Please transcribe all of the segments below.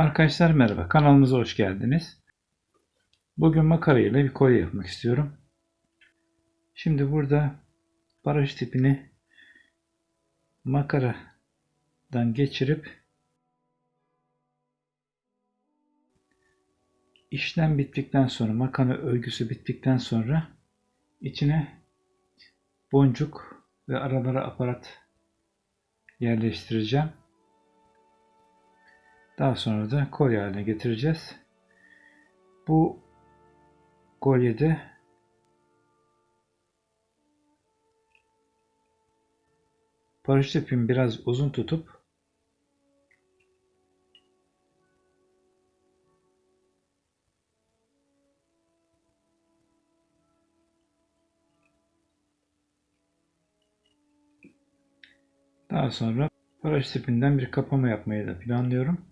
Arkadaşlar merhaba, kanalımıza hoş geldiniz. Bugün makara ile bir kolye yapmak istiyorum. Şimdi burada baraj tipini makaradan geçirip işlem bittikten sonra makara örgüsü bittikten sonra içine boncuk ve aralara aparat yerleştireceğim. Daha sonra da kolye haline getireceğiz. Bu kolyede paraşüt ipimi biraz uzun tutup daha sonra paraşüt ipinden bir kapama yapmayı da planlıyorum.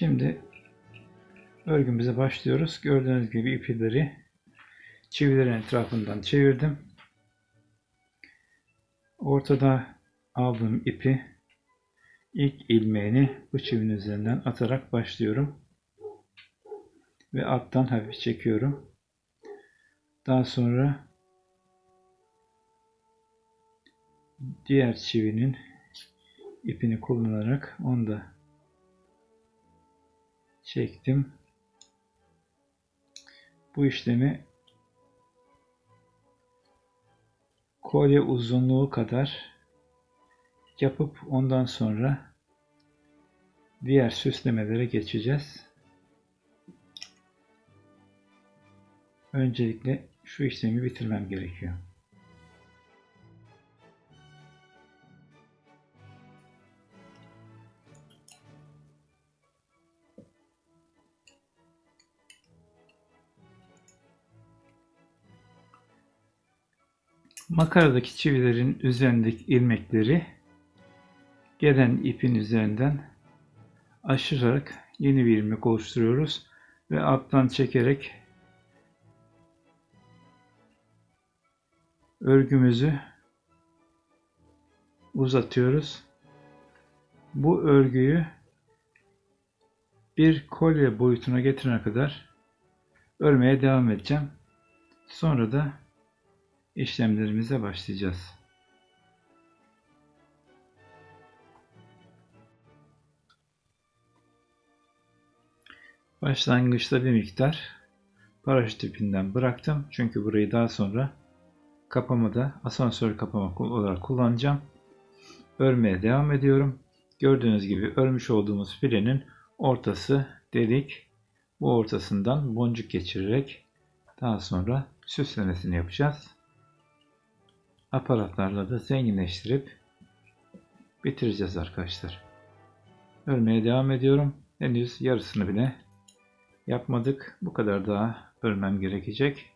Şimdi örgümüze başlıyoruz. Gördüğünüz gibi ipleri çivilerin etrafından çevirdim. Ortada aldığım ipi ilk ilmeğini bu çivinin üzerinden atarak başlıyorum. Ve alttan hafif çekiyorum. Daha sonra diğer çivinin ipini kullanarak onu da çektim. Bu işlemi kolye uzunluğu kadar yapıp ondan sonra diğer süslemelere geçeceğiz. Öncelikle şu işlemi bitirmem gerekiyor. Makaradaki çivilerin üzerindeki ilmekleri gelen ipin üzerinden aşırarak yeni bir ilmek oluşturuyoruz ve alttan çekerek örgümüzü uzatıyoruz. Bu örgüyü bir kolye boyutuna getirene kadar örmeye devam edeceğim. Sonra da işlemlerimize başlayacağız. Başlangıçta bir miktar paraşüt ipinden bıraktım. Çünkü burayı daha sonra kapamada asansör kapama olarak kullanacağım. Örmeye devam ediyorum. Gördüğünüz gibi örmüş olduğumuz filenin ortası delik. Bu ortasından boncuk geçirerek daha sonra süslemesini yapacağız aparatlarla da zenginleştirip bitireceğiz arkadaşlar. Örmeye devam ediyorum. Henüz yarısını bile yapmadık. Bu kadar daha örmem gerekecek.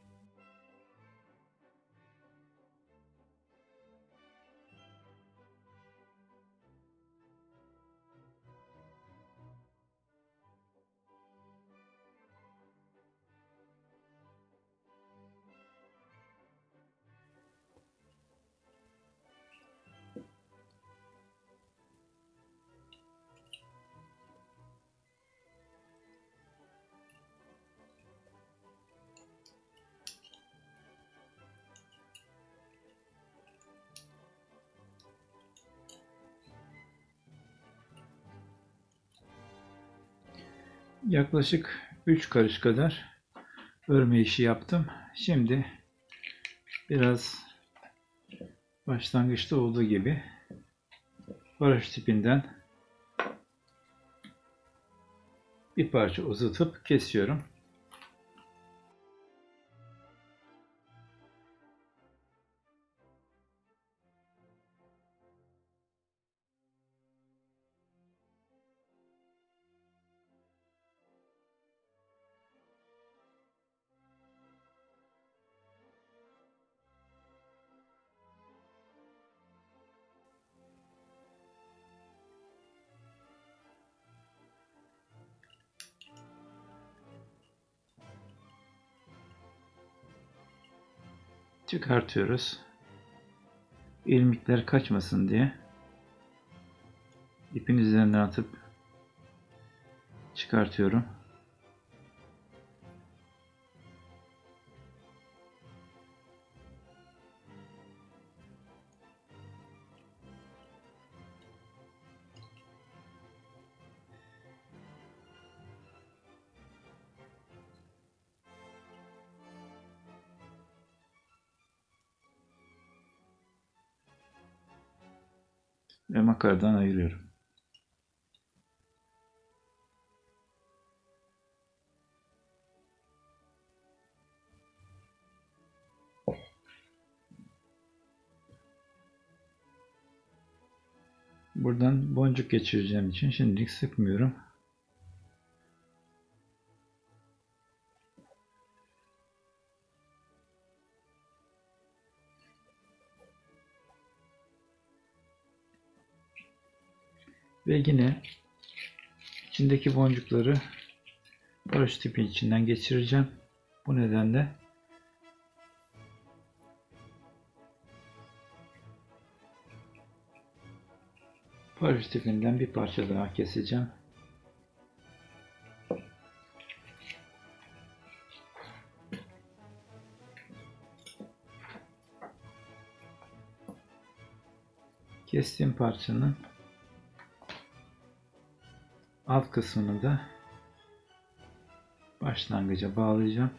Yaklaşık 3 karış kadar örme işi yaptım. Şimdi biraz başlangıçta olduğu gibi paraşüt tipinden bir parça uzatıp kesiyorum. çıkartıyoruz. İrmikler kaçmasın diye ipin üzerinden atıp çıkartıyorum. Ve makaradan ayırıyorum. Buradan boncuk geçireceğim için şimdilik sıkmıyorum. Ve yine içindeki boncukları paraşüt ipi içinden geçireceğim. Bu nedenle paraşüt ipinden bir parça daha keseceğim. Kestiğim parçanın alt kısmını da başlangıca bağlayacağım.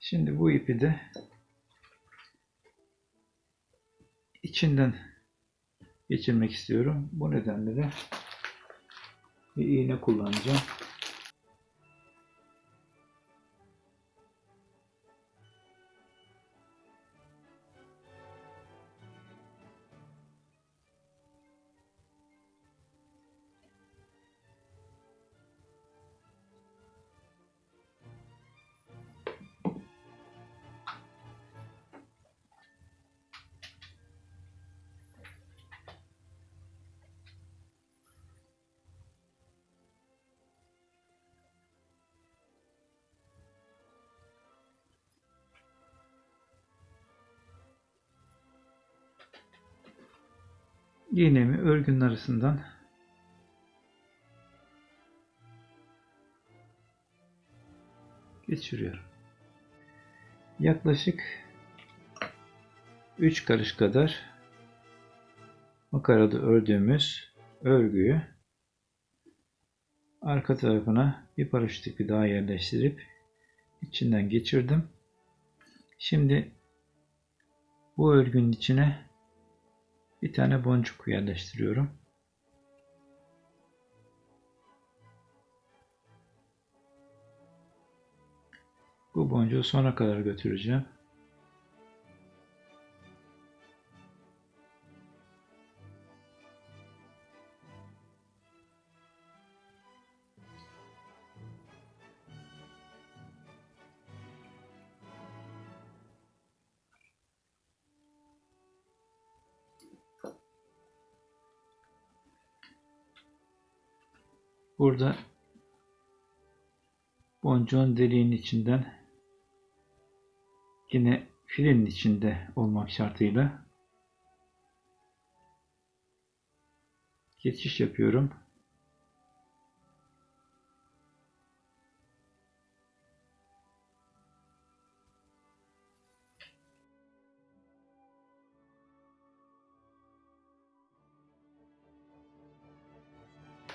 Şimdi bu ipi de içinden geçirmek istiyorum. Bu nedenle de bir iğne kullanacağım. İğnemi örgünün arasından geçiriyorum. Yaklaşık 3 karış kadar makarada ördüğümüz örgüyü arka tarafına bir paraşüt ipi daha yerleştirip içinden geçirdim. Şimdi bu örgünün içine bir tane boncuk yerleştiriyorum. Bu boncuğu sona kadar götüreceğim. Burada boncuğun deliğin içinden yine filin içinde olmak şartıyla geçiş yapıyorum.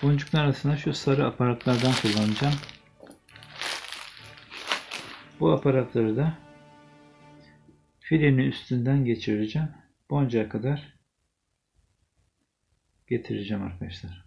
Boncuklar arasında şu sarı aparatlardan kullanacağım. Bu aparatları da filenin üstünden geçireceğim. Boncuğa kadar getireceğim arkadaşlar.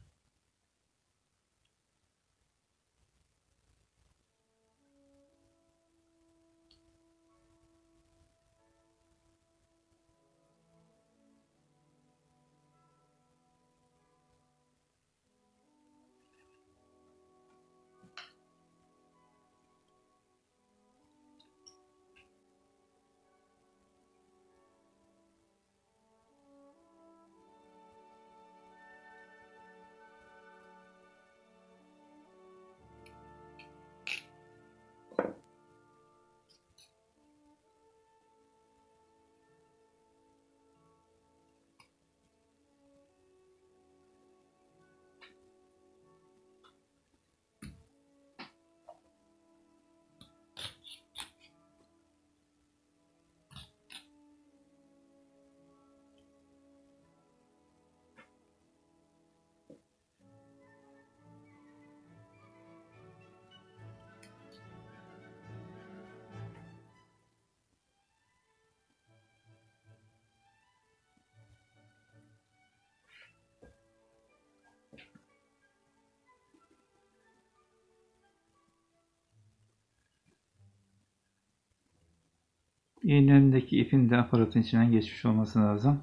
İğnendeki ipin de aparatın içinden geçmiş olması lazım.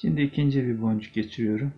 Şimdi ikinci bir boncuk geçiriyorum.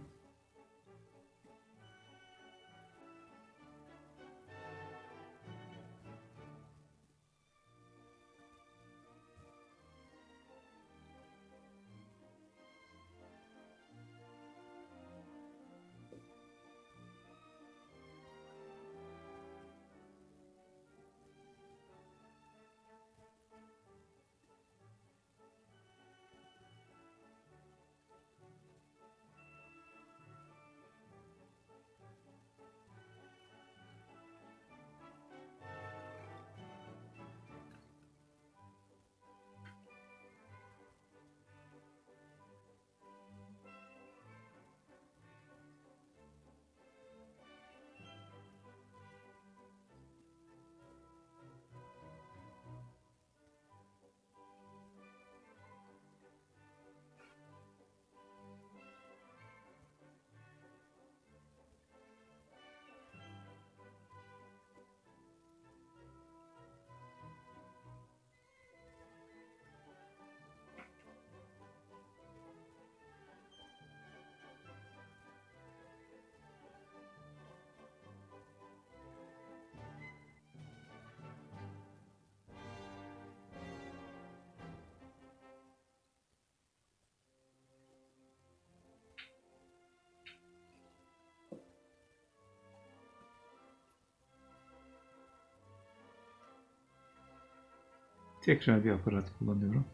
Tekrar bir aparat kullanıyorum.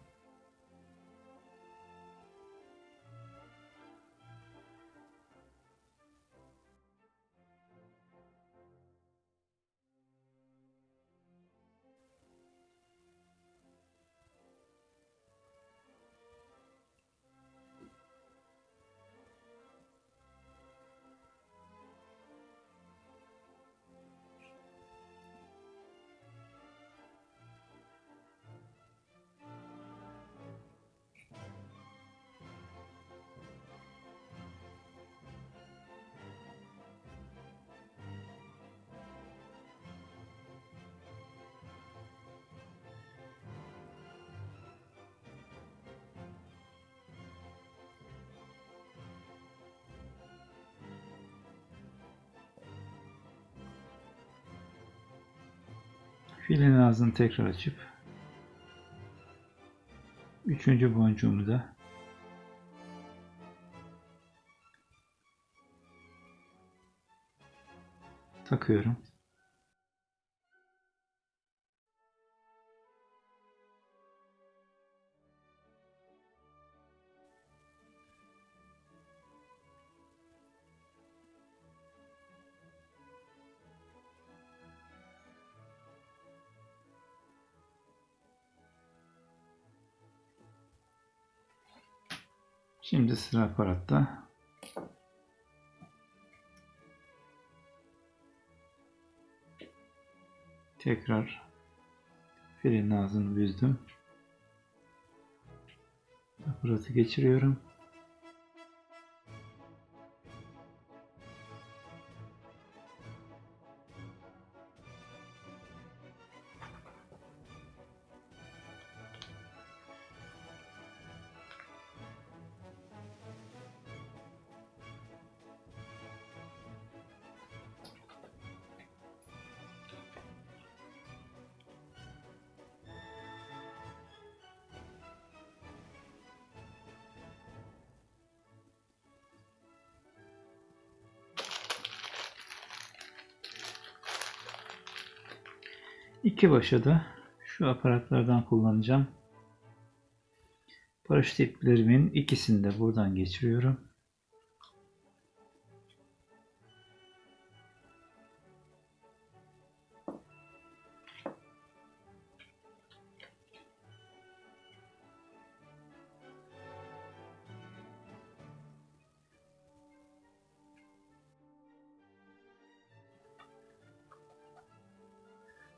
Filin ağzını tekrar açıp üçüncü boncuğumu da takıyorum. Şimdi sıra aparatta. Tekrar filin ağzını büzdüm. Aparatı geçiriyorum. İki başa da şu aparatlardan kullanacağım. Paraşüt iplerimin ikisini de buradan geçiriyorum.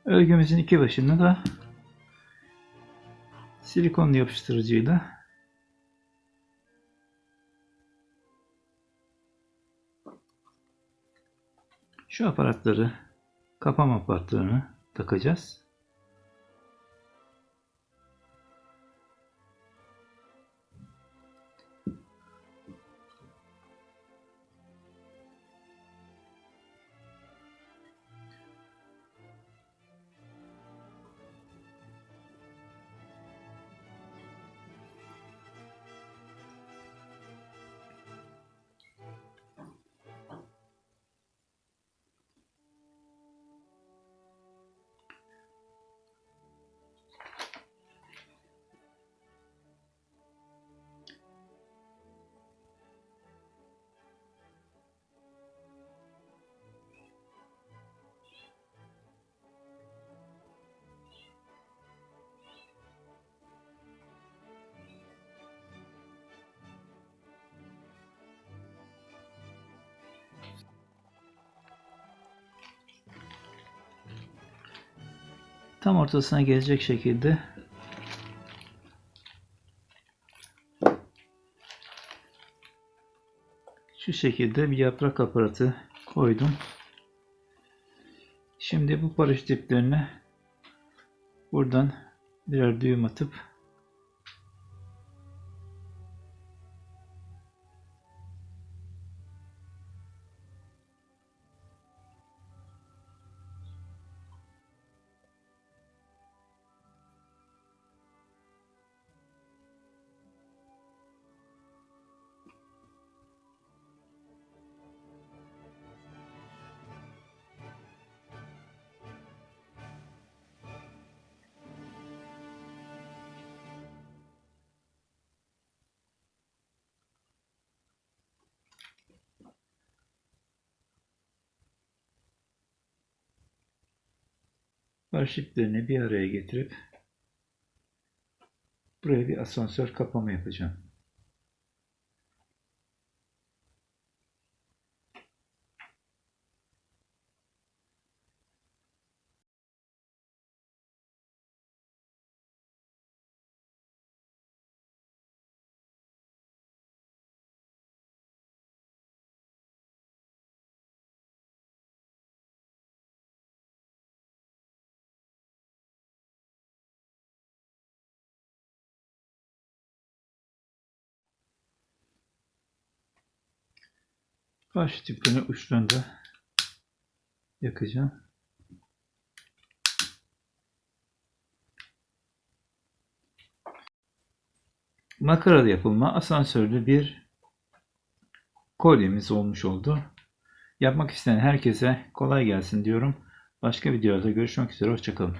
Örgümüzün iki başını da silikon yapıştırıcıyla şu aparatları kapama aparatlarını takacağız. Tam ortasına gelecek şekilde şu şekilde bir yaprak aparatı koydum. Şimdi bu paraşüt iplerine buradan birer düğüm atıp paraşüt iplerini bir araya getirip buraya bir asansör kapama yapacağım. Paraşüt iplerini uçlarında yakacağım. Makaralı yapılma asansörlü bir kolyemiz olmuş oldu. Yapmak isteyen herkese kolay gelsin diyorum. Başka videolarda görüşmek üzere. Hoşçakalın.